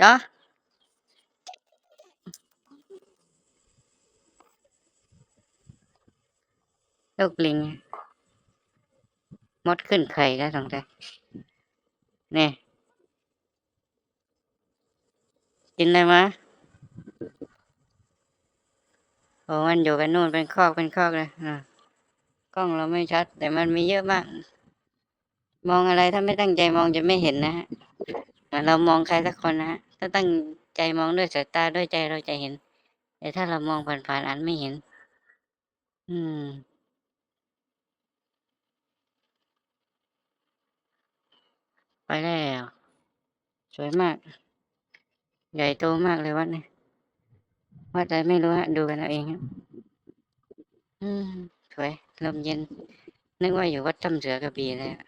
จ๊ะลูกลิง มดขึ้นไข่แล้วสงสัยเนี่ยกินได้ไหมโอ้มันอยู่กันนู่นเป็นคอกเป็นคอกเลยอะกล้องเราไม่ชัด แต่มันมีเยอะมาก มองอะไรถ้าไม่ตั้งใจมองจะไม่เห็นนะฮะ อนเรามองใครสักคนนะถ้าตั้งใจมองด้วยสายตาด้วยใจเราจะเห็น แต่ถ้าเรามองผ่านๆอันไม่เห็น อืมไปแล้วสวยมาก ใหญ่โตมากเลยวัดเนี่ยวัดอะไรไม่รู้ฮะดูกันเอาเองครับอืมสวยลมเย็น นึกว่าอยู่วัดถ้ำเสือกระบี่เลยอะ